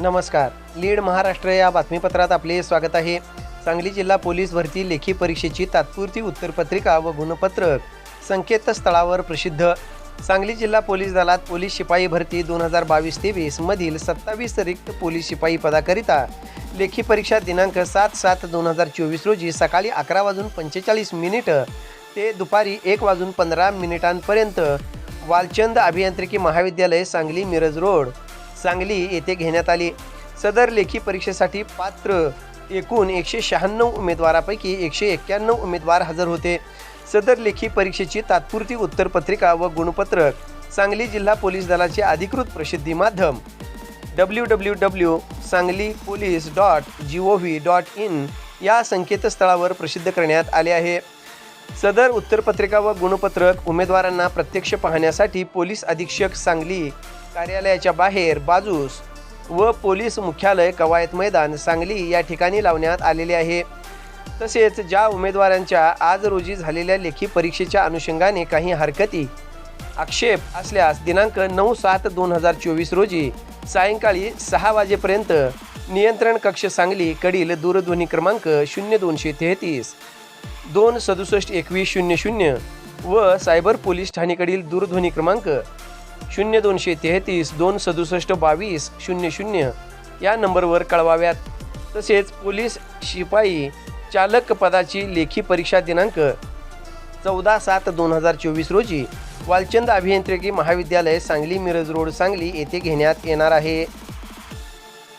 नमस्कार. लीड महाराष्ट्र या बातमीपत्रात आपले स्वागत आहे. सांगली जिल्हा पोलीस भरती लेखी परीक्षेची तात्पुरती उत्तरपत्रिका व गुणपत्रक संकेतस्थळावर प्रसिद्ध. सांगली जिल्हा पोलीस दलात पोलीस शिपाई भरती दोन हजार बावीस तेवीस मधील सत्तावीस रिक्त पोलीस शिपाई पदाकरिता लेखी परीक्षा दिनांक सात सात दोन हजार चोवीस रोजी सकाळी अकरा वाजून पंचेचाळीस मिनिटं ते दुपारी एक वाजून पंधरा मिनिटांपर्यंत वालचंद अभियांत्रिकी महाविद्यालय सांगली मिरज रोड. सांगली येथे घेण्यात आली. सदर लेखी परीक्षेसाठी पात्र एकूण एकशे शहाण्णव उमेदवारापैकी एकशे एक्क्याण्णव उमेदवार हजर होते. सदर लेखी परीक्षेची तात्पुरती उत्तरपत्रिका व गुणपत्रक सांगली जिल्हा पोलीस दलाचे अधिकृत प्रसिद्धी माध्यम. W W W Sangli police dot G O V dot in या संकेतस्थळावर प्रसिद्ध करण्यात आले आहे. सदर उत्तरपत्रिका व गुणपत्रक उमेदवारांना प्रत्यक्ष पाहण्यासाठी पोलीस अधीक्षक सांगली कार्यालयाच्या बाहेर बाजूस व पोलीस मुख्यालय कवायत मैदान सांगली या ठिकाणी लावण्यात आलेले आहे. तसेच ज्या उमेदवारांच्या आज रोजी झालेल्या लेखी परीक्षेच्या अनुषंगाने काही हरकती आक्षेप असल्यास दिनांक नऊ सात दोन हजार चोवीस रोजी सायंकाळी सहा वाजेपर्यंत नियंत्रण कक्ष सांगली कडील दूरध्वनी क्रमांक शून्य दोनशे तेहतीस दोन सदुसष्ट एकवीस शून्य शून्य व सायबर पोलीस ठाणेकडील दूरध्वनी क्रमांक शून्य दोनशे तेहतीस दोन सदुसष्ट बावीस शून्य शून्य या नंबरवर कळवाव्यात. तसेच पोलीस शिपाई चालक पदाची लेखी परीक्षा दिनांक चौदा सात दोन हजार चोवीस रोजी वालचंद अभियांत्रिकी महाविद्यालय सांगली मिरज रोड सांगली येथे घेण्यात येणार आहे.